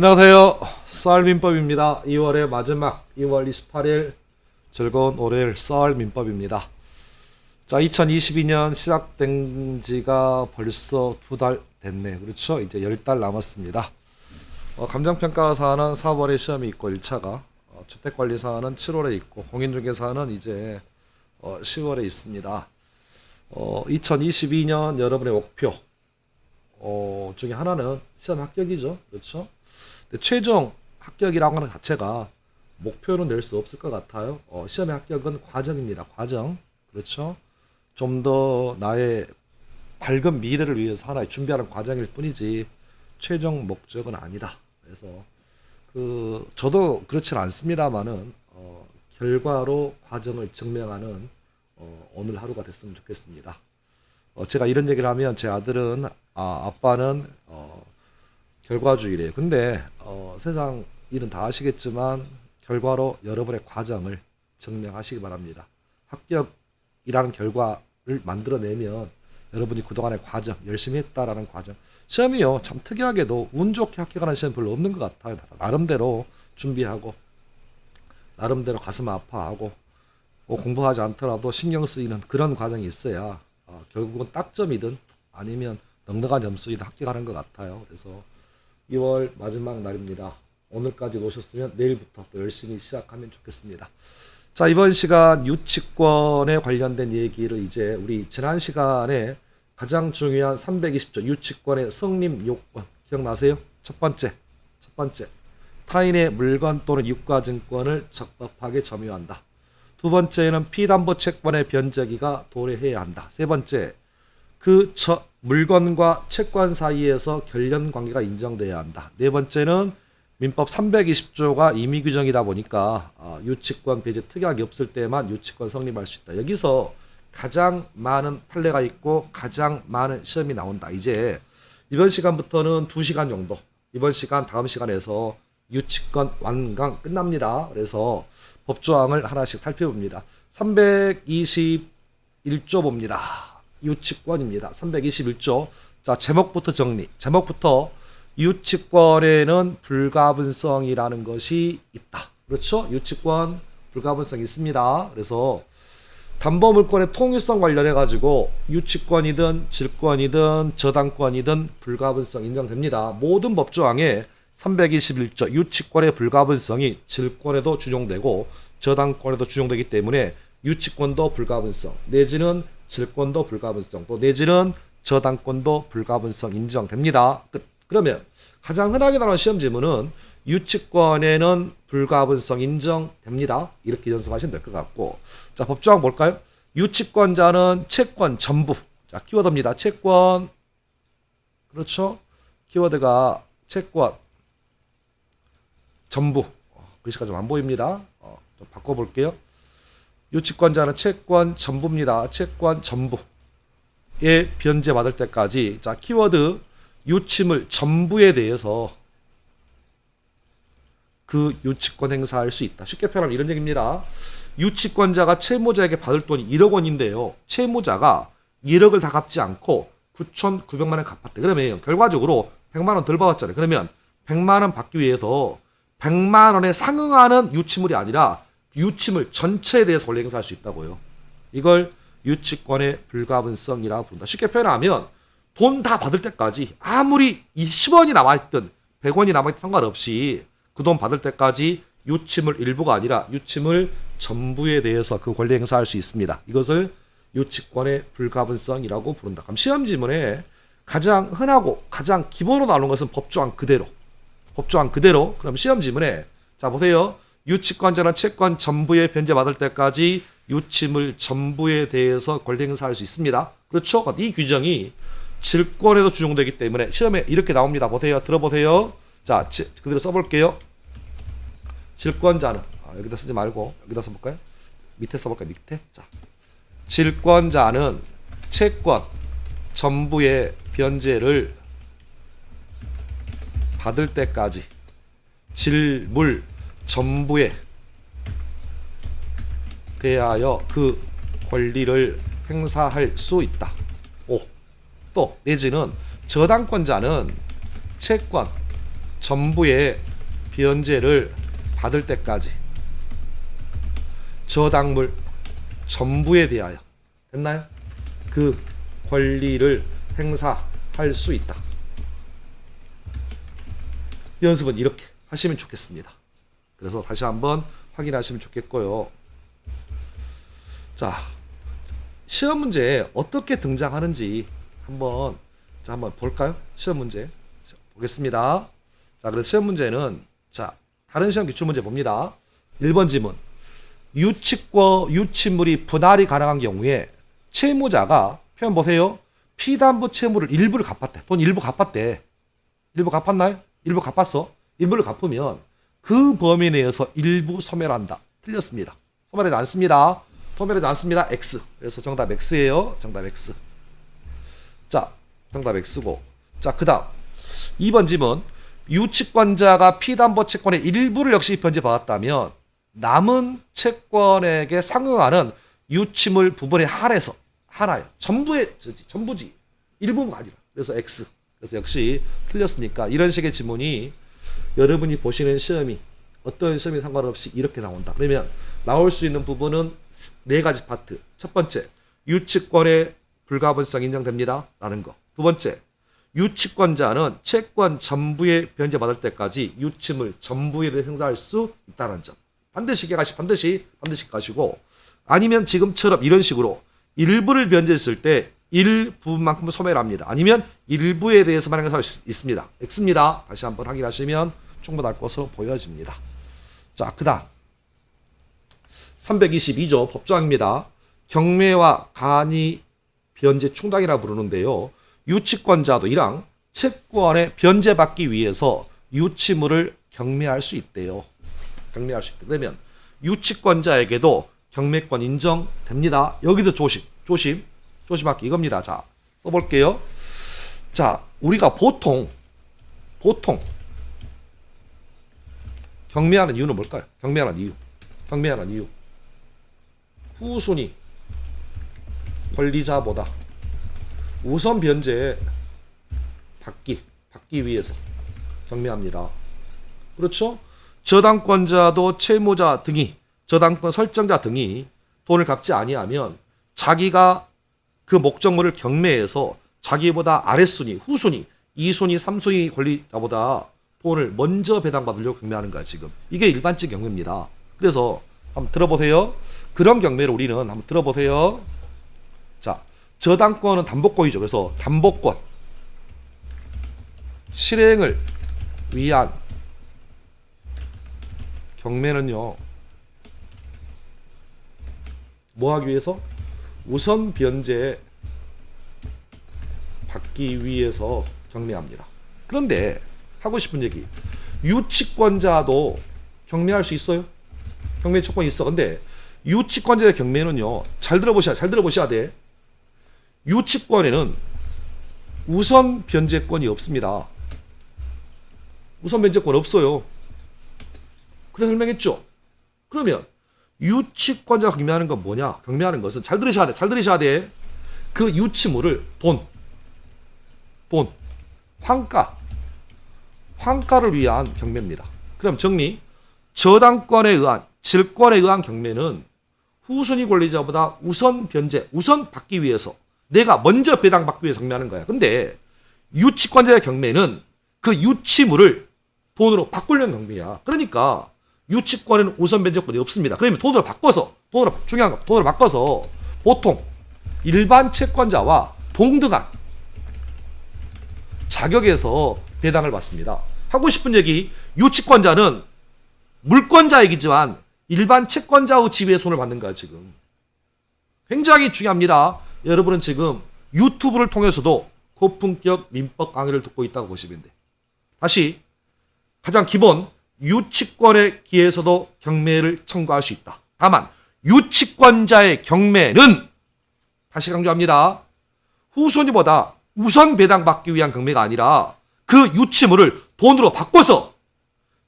안녕하세요. 썰민법입니다. 2월의 마지막 2월 28일 즐거운 월요일 썰민법입니다. 자, 2022년 시작된 지가 벌써 두 달 됐네. 그렇죠? 이제 열 달 남았습니다. 어, 감정평가사는 4월에 시험이 있고 1차가 어, 주택관리사는 7월에 있고 공인중개사는 이제 어, 10월에 있습니다. 어, 2022년 여러분의 목표 어, 중에 하나는 시험 합격이죠. 그렇죠? 근데 최종 합격이라고 하는 자체가 목표는 낼수 없을 것 같아요. 어, 시험의 합격은 과정입니다. 과정. 그렇죠? 좀 더 나의 밝은 미래를 위해서 하나의 준비하는 과정일 뿐이지 최종 목적은 아니다. 그래서 그 저도 그렇진 않습니다만은 어, 결과로 과정을 증명하는 어, 오늘 하루가 됐으면 좋겠습니다. 어, 제가 이런 얘기를 하면 제 아들은 아 아빠는 어, 결과주의래요. 근데 어, 세상 일은 다 아시겠지만 결과로 여러분의 과정을 증명하시기 바랍니다. 합격이라는 결과를 만들어내면 여러분이 그동안의 과정, 열심히 했다라는 과정. 시험이요, 참 특이하게도 운 좋게 합격하는 시험 별로 없는 것 같아요. 나름대로 준비하고, 나름대로 가슴 아파하고, 뭐 공부하지 않더라도 신경 쓰이는 그런 과정이 있어야 어, 결국은 딱점이든 아니면 넉넉한 점수이든 합격하는 것 같아요. 그래서 2월 마지막 날입니다. 오늘까지 노셨으면 내일부터 또 열심히 시작하면 좋겠습니다. 자, 이번 시간 유치권에 관련된 얘기를 이제 우리 지난 시간에 가장 중요한 320조 유치권의 성립 요건 기억나세요? 첫 번째, 첫 번째 타인의 물건 또는 유가증권을 적법하게 점유한다. 두 번째는 피담보 채권의 변제기가 도래해야 한다. 세 번째, 그 처, 물건과 채권 사이에서 결련 관계가 인정돼야 한다. 네 번째는 민법 320조가 임의 규정이다 보니까 어, 유치권 배제 특약이 없을 때만 유치권 성립할 수 있다. 여기서 가장 많은 판례가 있고 가장 많은 시험이 나온다. 이제 이번 시간부터는 2시간 정도. 이번 시간 다음 시간에서 유치권 완강 끝납니다. 그래서 법조항을 하나씩 살펴봅니다. 321조 봅니다. 유치권입니다. 321조. 자, 제목부터 정리. 제목부터 유치권에는 불가분성이라는 것이 있다. 그렇죠? 유치권 불가분성이 있습니다. 그래서 담보물권의 통일성 관련해 가지고 유치권이든 질권이든 저당권이든 불가분성 인정됩니다. 모든 법조항에 321조 유치권의 불가분성이 질권에도 준용되고 저당권에도 준용되기 때문에 유치권도 불가분성 내지는 질권도 불가분성 또 내지는 저당권도 불가분성 인정됩니다. 끝. 그러면 가장 흔하게 나오는 시험 지문은 유치권에는 불가분성 인정됩니다. 이렇게 연습하시면 될 것 같고 자 법조항 볼까요? 유치권자는 채권 전부 자 키워드입니다. 채권 그렇죠? 키워드가 채권 전부 어, 글씨가 좀 안 보입니다. 어, 좀 바꿔볼게요. 유치권자는 채권 전부입니다. 채권 전부에 변제 받을 때까지 자 키워드 유치물 전부에 대해서 그 유치권 행사할 수 있다. 쉽게 표현하면 이런 얘기입니다. 유치권자가 채무자에게 받을 돈이 1억 원인데요. 채무자가 1억을 다 갚지 않고 9,900만 원 갚았대. 그러면 결과적으로 100만 원 덜 받았잖아요. 그러면 100만 원 받기 위해서 100만 원에 상응하는 유치물이 아니라 유치물 전체에 대해서 권리 행사할 수 있다고요. 이걸 유치권의 불가분성이라고 부른다. 쉽게 표현하면 돈 다 받을 때까지 아무리 10원이 남아있든 100원이 남아있든 상관없이 그 돈 받을 때까지 유치물 일부가 아니라 유치물 전부에 대해서 그 권리 행사할 수 있습니다. 이것을 유치권의 불가분성이라고 부른다. 그럼 시험 지문에 가장 흔하고 가장 기본으로 나오는 것은 법조항 그대로. 법조항 그대로. 그럼 시험 지문에 자 보세요. 유치권자는 채권 전부에 변제받을 때까지 유치물 전부에 대해서 권리 행사할 수 있습니다. 그렇죠? 이 규정이 질권에도 준용되기 때문에 시험에 이렇게 나옵니다. 보세요. 들어보세요. 자, 지- 그대로 써볼게요. 질권자는 아, 여기다 쓰지 말고 여기다 써볼까요? 밑에 써볼까요? 밑에. 자, 질권자는 채권 전부의 변제를 받을 때까지 질물 전부에 대하여 그 권리를 행사할 수 있다. 오. 또 내지는 저당권자는 채권 전부의 변제를 받을 때까지 저당물 전부에 대하여 됐나요? 그 권리를 행사할 수 있다. 연습은 이렇게 하시면 좋겠습니다. 그래서 다시 한번 확인하시면 좋겠고요. 자, 시험 문제에 어떻게 등장하는지 한번 자 한번 볼까요? 시험 문제 자, 보겠습니다. 자, 그래서 시험 문제는 자 다른 시험 기출 문제 봅니다. 1번 지문 유치과 유치물이 분할이 가능한 경우에 채무자가 표현 보세요. 피담보 채무를 일부를 갚았대. 돈 일부 갚았대. 일부 갚았나요? 일부 갚았어. 일부를 갚으면 그 범위 내에서 일부 소멸한다. 틀렸습니다. 소멸하지 않습니다. 소멸하지 않습니다. X. 그래서 정답 X예요. 정답 X. 자, 정답 X고. 자, 그 다음 2번 지문 유치권자가 피담보 채권의 일부를 역시 변제받았다면 남은 채권에게 상응하는 유치물 부분에 한해서 하나요. 전부의 전부지 일부가 아니라 그래서 X. 그래서 역시 틀렸으니까 이런 식의 지문이 여러분이 보시는 시험이 어떤 시험이 상관없이 이렇게 나온다. 그러면 나올 수 있는 부분은 네 가지 파트. 첫 번째, 유치권의 불가분성 인정됩니다. 라는 거. 두 번째, 유치권자는 채권 전부에 변제받을 때까지 유치물 전부에 행사할 수 있다는 점. 반드시 기억하시, 반드시, 반드시 가시고, 아니면 지금처럼 이런 식으로 일부를 변제했을 때 일부분만큼은 소멸합니다. 아니면 일부에 대해서만 행사할 수 있습니다. X입니다. 다시 한번 확인하시면 충분할 것으로 보여집니다. 자, 그 다음. 322조 법조항입니다. 경매와 간이 변제 충당이라 부르는데요. 유치권자도 이랑 채권에 변제받기 위해서 유치물을 경매할 수 있대요. 경매할 수 있다. 그러면 유치권자에게도 경매권 인정됩니다. 여기도 조심, 조심, 조심할게 이겁니다. 자, 써볼게요. 자, 우리가 보통, 보통, 경매하는 이유는 뭘까요? 경매하는 이유. 경매하는 이유. 후순위 권리자보다 우선 변제 받기 받기 위해서 경매합니다. 그렇죠? 저당권자도 채무자 등이 저당권 설정자 등이 돈을 갚지 아니하면 자기가 그 목적물을 경매해서 자기보다 아랫순위, 후순위, 2순위, 3순위 권리자보다 돈을 먼저 배당받으려고 경매하는 거야, 지금. 이게 일반적 경매입니다. 그래서 한번 들어보세요. 그런 경매를 우리는 한번 들어보세요. 자, 저당권은 담보권이죠. 그래서 담보권 실행을 위한 경매는요. 뭐 하기 위해서? 우선 변제 받기 위해서 경매합니다. 그런데 하고 싶은 얘기. 유치권자도 경매할 수 있어요? 경매 조건이 있어. 근데 유치권자의 경매는요. 잘 들어보셔야 잘 들어보셔야 돼. 유치권에는 우선 변제권이 없습니다. 우선 변제권 없어요. 그래 설명했죠. 그러면 유치권자가 경매하는 건 뭐냐? 경매하는 것은 잘 들으셔야 돼. 잘 들으셔야 돼. 그 유치물을 돈, 돈, 환가, 환가를 위한 경매입니다. 그럼 정리. 저당권에 의한 질권에 의한 경매는 후순위 권리자보다 우선 변제, 우선 받기 위해서 내가 먼저 배당받기 위해서 경매하는 거야. 근데 유치권자의 경매는 그 유치물을 돈으로 바꾸려는 경매야. 그러니까 유치권에는 우선 변제권이 없습니다. 그러면 돈으로 바꿔서 돈으로 중요한 거 돈으로 바꿔서 보통 일반 채권자와 동등한 자격에서 배당을 받습니다. 하고 싶은 얘기 유치권자는 물권자이기지만 일반 채권자의 지위에 손을 받는 거야 지금. 굉장히 중요합니다. 여러분은 지금 유튜브를 통해서도 고품격 민법 강의를 듣고 있다고 보시면 돼. 다시 가장 기본 유치권의 기에서도 경매를 청구할 수 있다. 다만 유치권자의 경매는 다시 강조합니다. 후순위보다 우선 배당받기 위한 경매가 아니라 그 유치물을 돈으로 바꿔서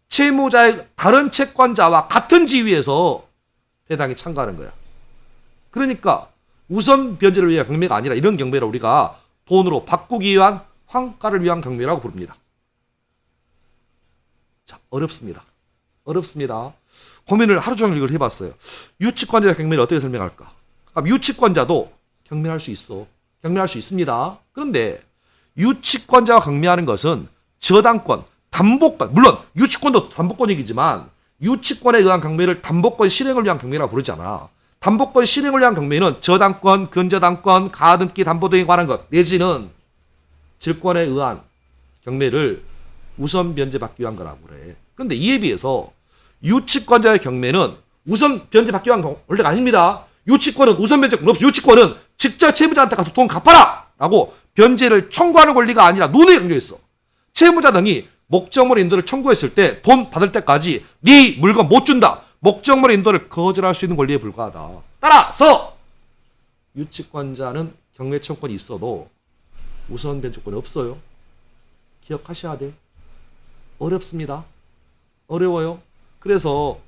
채무자의 다른 채권자와 같은 지위에서 배당에 참가하는 거야. 그러니까 우선 변제를 위한 경매가 아니라 이런 경매를 우리가 돈으로 바꾸기 위한 환가를 위한 경매라고 부릅니다. 자, 어렵습니다. 어렵습니다. 고민을 하루 종일 이걸 해봤어요. 유치권자 경매를 어떻게 설명할까? 그럼 유치권자도 경매할 수 있어. 경매할 수 있습니다. 그런데 유치권자가 경매하는 것은 저당권, 담보권, 물론 유치권도 담보권이기지만 유치권에 의한 경매를 담보권 실행을 위한 경매라고 부르잖아. 담보권 실행을 위한 경매는 저당권, 근저당권, 가등기 담보 등에 관한 것 내지는 질권에 의한 경매를 우선 변제받기 위한 거라고 그래. 근데 이에 비해서 유치권자의 경매는 우선 변제받기 위한 경- 원래가 아닙니다. 유치권은 우선 없어. 유치권은 직접 채무자한테 가서 돈 갚아라! 라고 변제를 청구하는 권리가 아니라 눈에 강조했어. 채무자 등이 목적물 인도를 청구했을 때 돈 받을 때까지 네 물건 못 준다. 목적물 인도를 거절할 수 있는 권리에 불과하다. 따라서 유치권자는 경매 청권이 있어도 우선 변제권이 없어요. 기억하셔야 돼. 어렵습니다. 어려워요. 그래서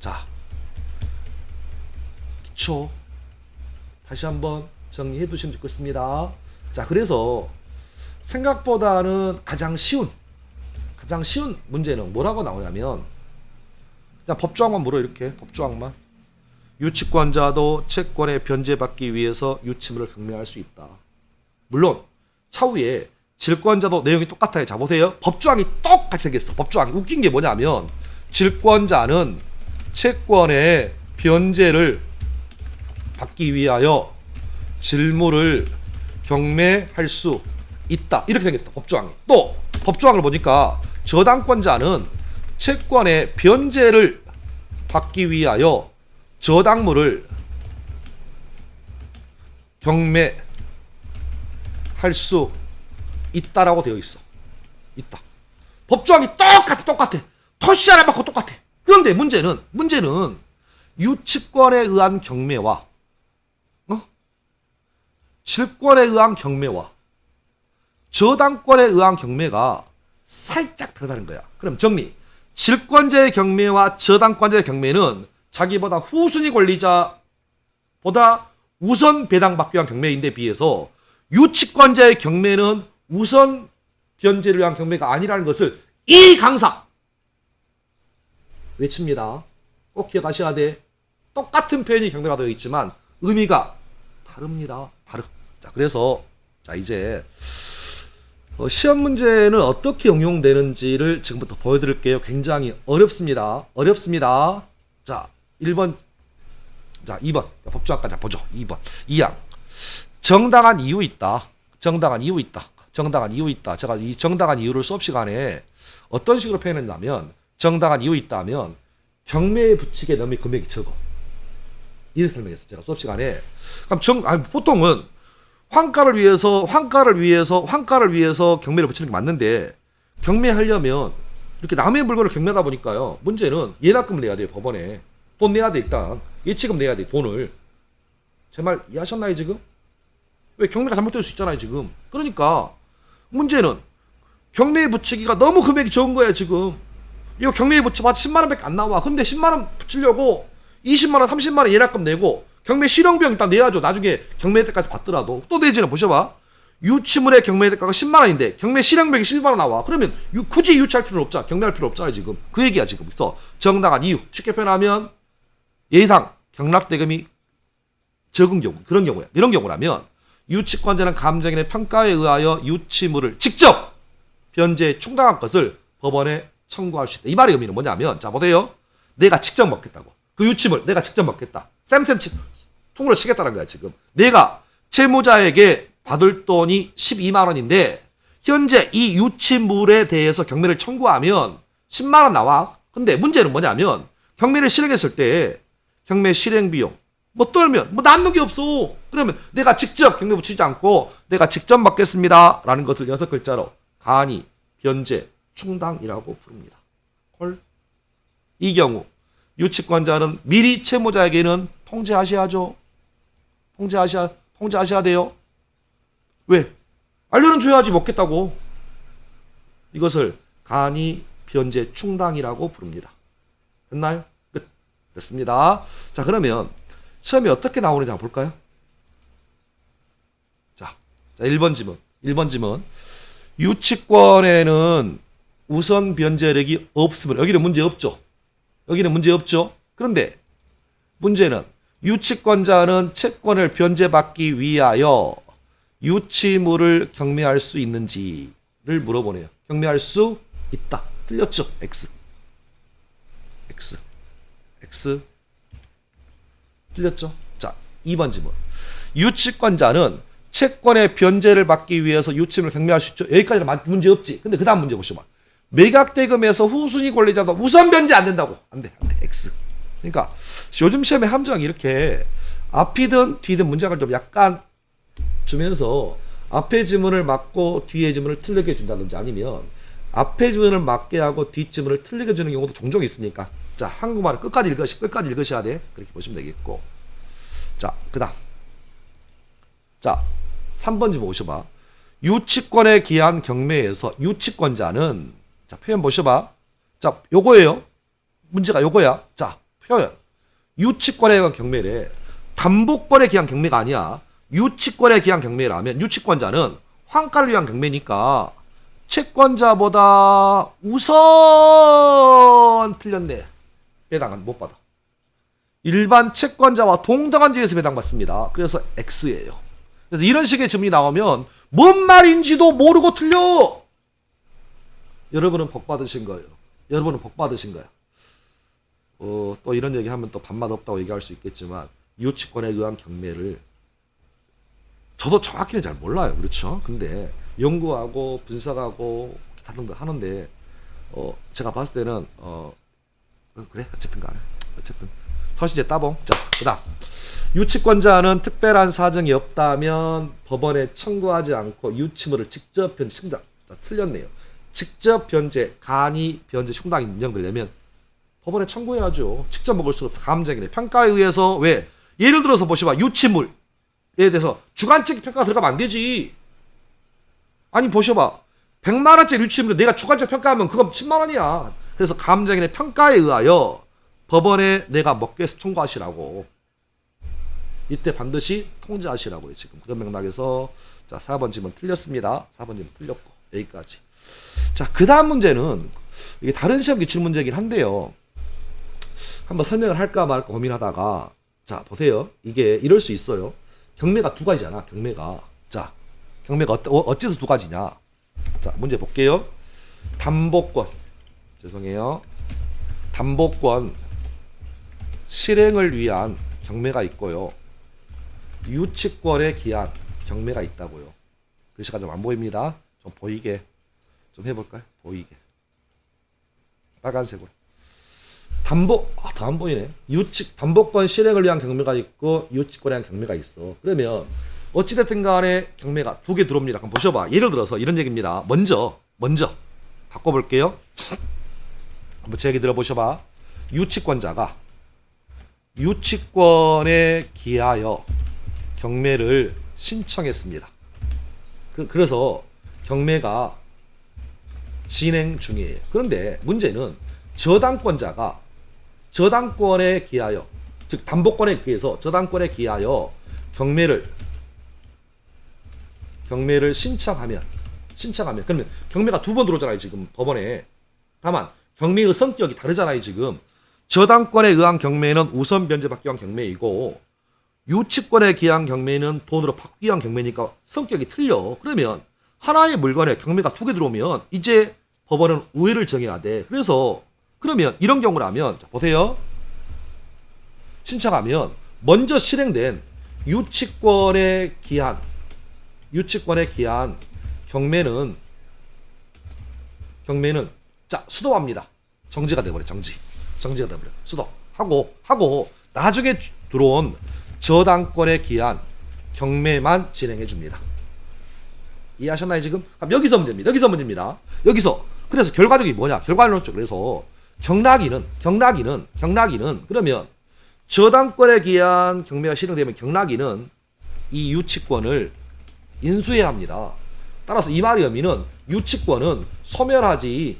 자 기초 다시 한번 정리해 두시면 좋겠습니다. 자 그래서 생각보다는 가장 쉬운 가장 쉬운 문제는 뭐라고 나오냐면 그냥 법조항만 물어 이렇게 법조항만 유치권자도 채권에 변제받기 위해서 유치물을 경매할 수 있다. 물론 차후에 질권자도 내용이 똑같아요. 자 보세요. 법조항이 똑같이 생겼어. 법조항이 웃긴 게 뭐냐면 질권자는 채권의 변제를 받기 위하여 질물을 경매할 수 있다. 이렇게 생겼어. 법조항이. 또 법조항을 보니까 저당권자는 채권의 변제를 받기 위하여 저당물을 경매할 수 있다라고 되어 있어. 있다. 법조항이 똑같아, 똑같아. 토시 하나 받고 똑같아. 그런데 문제는, 문제는 유치권에 의한 경매와, 어? 질권에 의한 경매와 저당권에 의한 경매가 살짝 다르다는 거야. 그럼 정리. 질권자의 경매와 저당권자의 경매는 자기보다 후순위 권리자보다 우선 배당받기 위한 경매인데 비해서 유치권자의 경매는 우선 변제를 위한 경매가 아니라는 것을 이 강사 외칩니다. 꼭 기억하셔야 돼. 똑같은 표현이 경매가 되어 있지만 의미가 다릅니다. 다르. 자, 그래서 자 이제 어, 시험 문제는 어떻게 응용되는지를 지금부터 보여드릴게요. 굉장히 어렵습니다. 어렵습니다. 자, 1번, 자, 2번. 법조학까지 보죠. 2번. 2항. 정당한 이유 있다. 정당한 이유 있다. 정당한 이유 있다. 제가 이 정당한 이유를 수업 시간에 어떤 식으로 표현했냐면, 정당한 이유 있다면, 경매에 붙이게 너무 금액이 적어. 이렇게 설명했어요. 제가 수업 시간에. 그럼 정, 아니, 보통은 환가를 위해서 환가를 위해서 환가를 위해서 경매를 붙이는 게 맞는데 경매하려면 이렇게 남의 물건을 경매하다 보니까요. 문제는 예납금을 내야 돼요 법원에. 돈 내야 돼 일단. 예치금 내야 돼 돈을. 제 말 이해하셨나요 지금? 왜 경매가 잘못될 수 있잖아요 지금. 그러니까 문제는 경매에 붙이기가 너무 금액이 적은 거야 지금. 이거 경매에 붙여봐 10만 원밖에 안 나와. 근데 10만 원 붙이려고 20만 원 30만 원 예납금 내고 경매 실형비용 일단 내야죠. 나중에 경매 때까지 받더라도 또 내지는 보셔봐. 유치물의 경매 대가가 10만 원인데 경매 실형비용이 12만 원 나와. 그러면 유- 굳이 유치할 필요 없잖아. 경매할 필요 없잖아요. 지금 그 얘기야 지금. 그래서 정당한 이유 쉽게 표현하면 예상 경락대금이 적은 경우 그런 경우야. 이런 경우라면 유치권자는 감정인의 평가에 의하여 유치물을 직접 변제 충당한 것을 법원에 청구할 수 있다. 이 말의 의미는 뭐냐면 자 보세요. 내가 직접 먹겠다고. 그 유치물 내가 직접 먹겠다. 쌤쌤 치, 통으로 치겠다는 거야 지금. 내가 채무자에게 받을 돈이 12만 원인데 현재 이 유치물에 대해서 경매를 청구하면 10만 원 나와. 근데 문제는 뭐냐면 경매를 실행했을 때 경매 실행 비용 뭐 떨면 뭐 남는 게 없어. 그러면 내가 직접 경매 붙이지 않고 내가 직접 받겠습니다라는 것을 여섯 글자로 간이 변제 충당이라고 부릅니다. 헐. 이 경우 유치권자는 미리 채무자에게는 통지하셔야죠. 통지하셔야 통지하셔야 돼요. 왜? 알려는 줘야지 먹겠다고. 이것을 간이 변제 충당이라고 부릅니다. 됐나요? 끝. 됐습니다. 자, 그러면 시험이 어떻게 나오는지 한번 볼까요? 자, 자 1번 지문. 1번 지문. 유치권에는 우선 변제력이 없으면 여기는 문제 없죠. 여기는 문제 없죠. 그런데 문제는 유치권자는 채권을 변제받기 위하여 유치물을 경매할 수 있는지를 물어보네요. 경매할 수 있다. 틀렸죠? X. X. X. 틀렸죠? 자, 2번 질문. 유치권자는 채권의 변제를 받기 위해서 유치물을 경매할 수 있죠. 여기까지는 마- 문제 없지. 근데 그 다음 문제 보시면 매각 대금에서 후순위 권리자가 우선 변제 안 된다고. 안 돼. 안 돼. X. 그러니까 요즘 시험의 함정이 이렇게 앞이든 뒤든 문장을 좀 약간 주면서 앞에 지문을 맞고 뒤에 지문을 틀리게 해준다든지 아니면 앞에 지문을 맞게 하고 뒷 지문을 틀리게 해주는 경우도 종종 있으니까. 자 한국말을 끝까지 읽으시 끝까지 읽으셔야 돼. 그렇게 보시면 되겠고. 자 그다음. 자 3번 지문 보셔봐. 유치권에 기한 경매에서 유치권자는 자 표현 보셔봐. 자 요거예요. 문제가 요거야. 자 표현 유치권에 경매래. 담보권에 기한 경매가 아니야. 유치권에 기한 경매라면 유치권자는 환가를 위한 경매니까 채권자보다 우선 틀렸네. 배당은 못 받아. 일반 채권자와 동등한 지에서 배당받습니다. 그래서 X예요. 그래서 이런 식의 질문이 나오면 뭔 말인지도 모르고 틀려! 여러분은 복 받으신 거예요. 여러분은 복 받으신 거야 어, 또 이런 얘기 하면 또 반맛 없다고 얘기할 수 있겠지만 유치권에 의한 경매를 저도 정확히는 잘 몰라요. 그렇죠? 근데 연구하고 분석하고 기타 등등 하는데 어, 제가 봤을 때는 어, 어, 그래 어쨌든 간에 어쨌든 훨씬 따봉 자 그다음 유치권자는 특별한 사정이 없다면 법원에 청구하지 않고 유치물을 직접 변제 흉당 자, 틀렸네요. 직접 변제 간이 변제 흉당이 인정되려면 법원에 청구해야죠. 직접 먹을 수 없어. 감정이네. 평가에 의해서 왜? 예를 들어서 보시봐. 유치물에 대해서 주관적 평가 들어가면 안 되지. 아니 보셔봐. 100만 원짜리 유치물을 내가 주관적 평가하면 그건 10만 원이야. 그래서 감정인의 평가에 의하여 법원에 내가 먹게 해서 청구하시라고. 이때 반드시 통지하시라고요. 지금 그런 맥락에서 자 4번 질문 틀렸습니다. 4번 질문 틀렸고 여기까지. 자 그 다음 문제는 이게 다른 시험 기출 문제이긴 한데요. 한번 설명을 할까 말까 고민하다가 자 보세요. 이게 이럴 수 있어요. 경매가 두 가지잖아 경매가. 자 경매가 어떠, 어, 어째서 두 가지냐? 자 문제 볼게요. 담보권. 죄송해요. 담보권. 실행을 위한 경매가 있고요. 유치권에 기한 경매가 있다고요. 글씨가 좀 안 보입니다. 좀 보이게 좀 해볼까요? 보이게. 빨간색으로 담보 아, 다안 보이네. 유치 담보권 실행을 위한 경매가 있고 유치권에 대한 경매가 있어. 그러면 어찌됐든 간에 경매가 두 개 들어옵니다. 한번 보셔봐. 예를 들어서 이런 얘기입니다. 먼저 먼저 바꿔볼게요. 한번 제 얘기 들어보셔봐. 유치권자가 유치권에 기하여 경매를 신청했습니다. 그, 그래서 경매가 진행 중이에요. 그런데 문제는 저당권자가 저당권에 기하여 즉 담보권에 기해서 저당권에 기하여 경매를 경매를 신청하면 신청하면 그러면 경매가 두 번 들어오잖아요 지금 법원에. 다만 경매의 성격이 다르잖아요 지금. 저당권에 의한 경매는 우선 변제받기 위한 경매이고 유치권에 기한 경매는 돈으로 받기 위한 경매니까 성격이 틀려. 그러면 하나의 물건에 경매가 두 개 들어오면 이제 법원은 우회를 정해야 돼. 그래서 그러면 이런 경우라면 자, 보세요. 신청하면 먼저 실행된 유치권의 기한 유치권의 기한 경매는 경매는 자 수도합니다. 정지가 돼버려 정지 정지가 돼버려 수도 하고 하고 나중에 주- 들어온 저당권의 기한 경매만 진행해 줍니다. 이해하셨나요 지금? 여기서 문제입니다. 여기서 문제입니다. 여기서 그래서 결과적이 뭐냐? 결과론적 그래서 경락이는 경락이는 경락이는 그러면 저당권에 기한 경매가 실행되면 경락이는 이 유치권을 인수해야 합니다. 따라서 이 말의 의미는 유치권은 소멸하지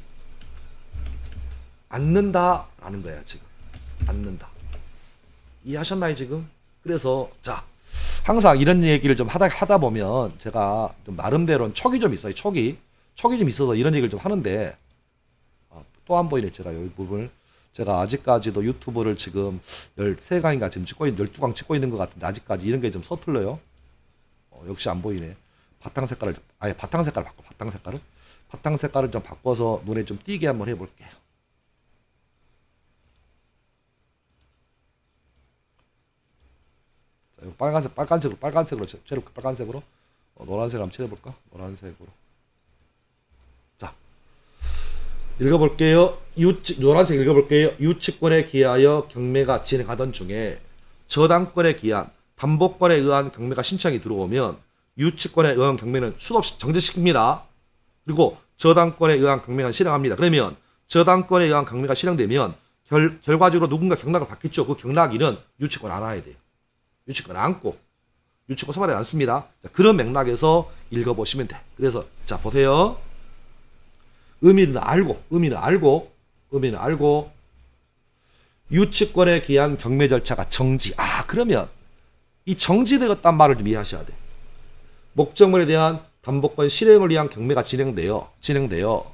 않는다라는 거야 지금 않는다. 이해하셨나요 지금? 그래서 자 항상 이런 얘기를 좀 하다 하다 보면 제가 좀 나름대로는 촉이 좀 있어요 촉이 촉이 좀 있어서 이런 얘기를 좀 하는데 또안 보이네 제가 이 부분을 제가 아직까지도 유튜브를 지금 13강인가 지금 찍고 있는 12강 찍고 있는 것 같은데 아직까지 이런 게 좀 서툴러요. 어, 역시 안 보이네. 바탕 색깔을 아예 바탕 색깔 바꿔 바탕 색깔을 바탕 색깔을 좀 바꿔서 눈에 좀 띄게 한번 해볼게요. 자, 이거 빨간색 빨간색으로 빨간색으로 체- 칠해볼까? 빨간색으로 어, 노란색 한번 칠해볼까? 노란색으로 자 읽어볼게요. 유치, 노란색 읽어볼게요. 유치권에 기하여 경매가 진행하던 중에 저당권에 기한 담보권에 의한 경매가 신청이 들어오면 유치권에 의한 경매는 수없이 정지시킵니다. 그리고 저당권에 의한 경매가 실행합니다. 그러면 저당권에 의한 경매가 실행되면 결, 결과적으로 누군가 경락을 받겠죠. 그 경락일은 유치권 안아야 돼요. 유치권 안고 유치권 소발에 않습니다. 자, 그런 맥락에서 읽어보시면 돼. 그래서 자 보세요. 의미는 알고 의미는 알고 의미는 알고 유치권에 기한 경매 절차가 정지. 아 그러면 이 정지되었단 말을 좀 이해하셔야 돼. 목적물에 대한 담보권 실행을 위한 경매가 진행되어 진행되어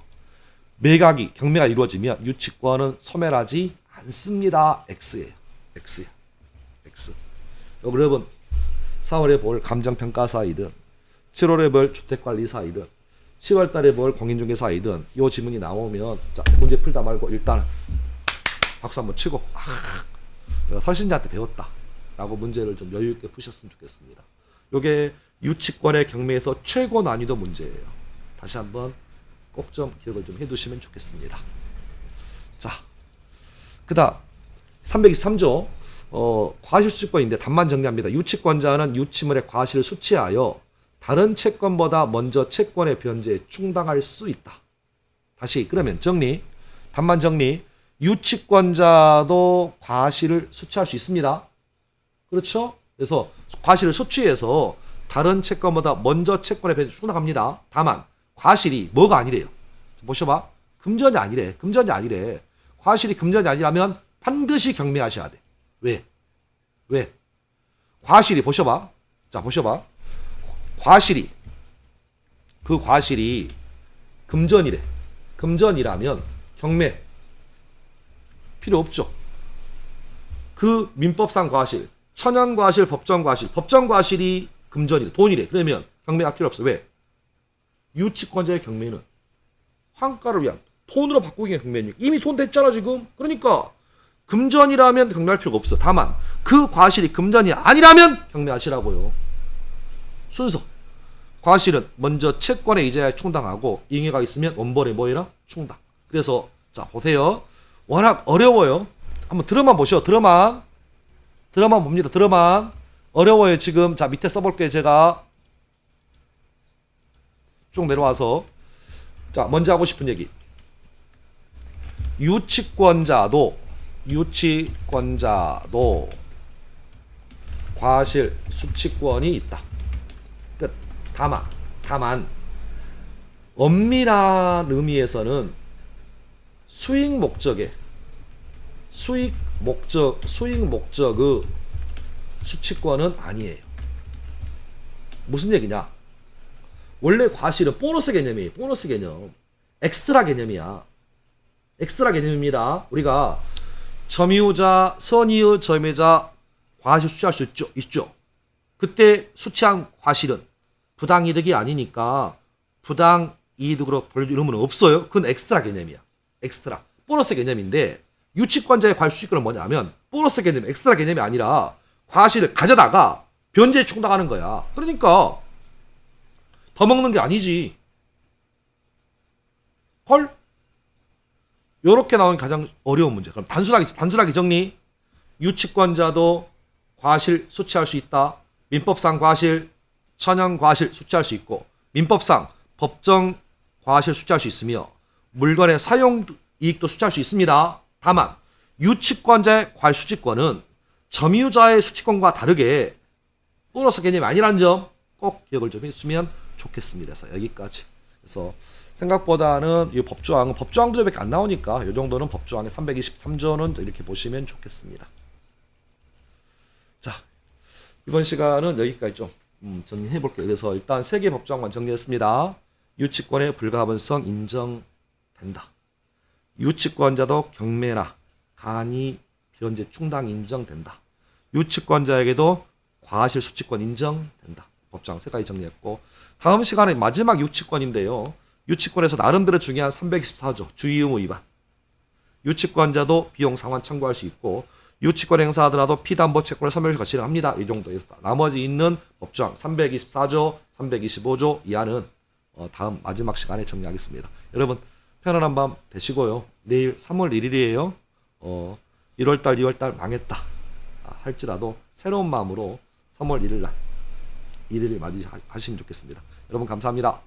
매각이 경매가 이루어지면 유치권은 소멸하지 않습니다. X예요. X야. X. 여러분 4월에 볼 감정평가사이든 7월에 볼 주택관리사이든 10월 달에 볼 공인중개사이든 이 지문이 나오면 자 문제 풀다 말고 일단 박수 한번 치고 아, 내가 설신자한테 배웠다 라고 문제를 좀 여유 있게 푸셨으면 좋겠습니다. 요게 유치권의 경매에서 최고 난이도 문제예요. 다시 한번 꼭 좀 기억을 좀 해두시면 좋겠습니다. 자, 그 다음 323조 어, 과실 수취권인데 답만 정리합니다. 유치권자는 유치물의 과실을 수취하여 다른 채권보다 먼저 채권의 변제에 충당할 수 있다. 다시 그러면 정리 답만 정리 유치권자도 과실을 수취할 수 있습니다. 그렇죠? 그래서 과실을 수취해서 다른 채권보다 먼저 채권의 변제에 충당합니다. 다만 과실이 뭐가 아니래요. 보셔봐. 금전이 아니래. 금전이 아니래. 과실이 금전이 아니라면 반드시 경매하셔야 돼. 왜? 왜? 과실이 보셔봐. 자 보셔봐. 과실이 그 과실이 금전이래. 금전이라면 경매 필요 없죠. 그 민법상 과실, 천연 과실, 법정 과실, 법정 과실이 금전이래. 돈이래. 그러면 경매가 필요 없어. 왜? 유치권자의 경매는 환가를 위한 돈으로 바꾸기 위한 경매니 이미 돈 됐잖아 지금. 그러니까 금전이라면 경매할 필요가 없어. 다만 그 과실이 금전이 아니라면 경매하시라고요. 순서. 과실은 먼저 채권의 이자에 충당하고 잉여가 있으면 원본에 뭐해라? 충당. 그래서 자 보세요. 워낙 어려워요. 한번 들어만 보셔. 들어만. 들어만 봅니다. 들어만. 어려워요 지금. 자 밑에 써볼게요 제가. 쭉 내려와서 자 먼저 하고 싶은 얘기. 유치권자도 유치권자도 과실 수취권이 있다. 끝. 다만 다만 엄밀한 의미에서는 수익 목적의 수익 목적 수익 목적의 수취권은 아니에요. 무슨 얘기냐? 원래 과실은 보너스 개념이에요. 보너스 개념. 엑스트라 개념이야. 엑스트라 개념입니다. 우리가 점유자, 선의의 점유자 과실 수취할 수 있죠. 있죠. 그때 수취한 과실은 부당이득이 아니니까 부당이득으로 돌리는 없어요. 그건 엑스트라 개념이야. 엑스트라. 보너스 개념인데 유치권자의 과실수익권은 뭐냐면 보너스 개념, 엑스트라 개념이 아니라 과실을 가져다가 변제에 충당하는 거야. 그러니까 더 먹는 게 아니지. 헐? 요렇게 나온 가장 어려운 문제. 그럼 단순하게 단순하게 정리. 유치권자도 과실 수취할 수 있다. 민법상 과실, 천연 과실 수취할 수 있고 민법상 법정 과실 수취할 수 있으며 물건의 사용 이익도 수취할 수 있습니다. 다만 유치권자의 과실 수취권은 점유자의 수취권과 다르게 보너스 개념이 아니라는 점 꼭 기억을 좀 해주시면 좋겠습니다. 그래서 여기까지. 그래서 생각보다는 이 법조항은 법조항들밖에 안 나오니까 이 정도는 법조항의 323조는 이렇게 보시면 좋겠습니다. 자 이번 시간은 여기까지 좀 음, 정리해 볼게요. 그래서 일단 세개 법조항만 정리했습니다. 유치권의 불가분성 인정된다. 유치권자도 경매나 간이 변제 충당 인정된다. 유치권자에게도 과실 수치권 인정된다. 법정 세 가지 정리했고 다음 시간에 마지막 유치권인데요. 유치권에서 나름대로 중요한 324조 주의 의무 위반. 유치권자도 비용 상환 청구할 수 있고 유치권 행사하더라도 피담보 채권을 소멸시 거치를 합니다. 이 정도에서 나머지 있는 법정 324조, 325조 이하는 어, 다음 마지막 시간에 정리하겠습니다. 여러분 편안한 밤 되시고요. 내일 3월 1일이에요. 어, 1월달, 2월달 망했다 아, 할지라도 새로운 마음으로 3월 1일 날 1일을 맞이하시면 좋겠습니다. 여러분 감사합니다.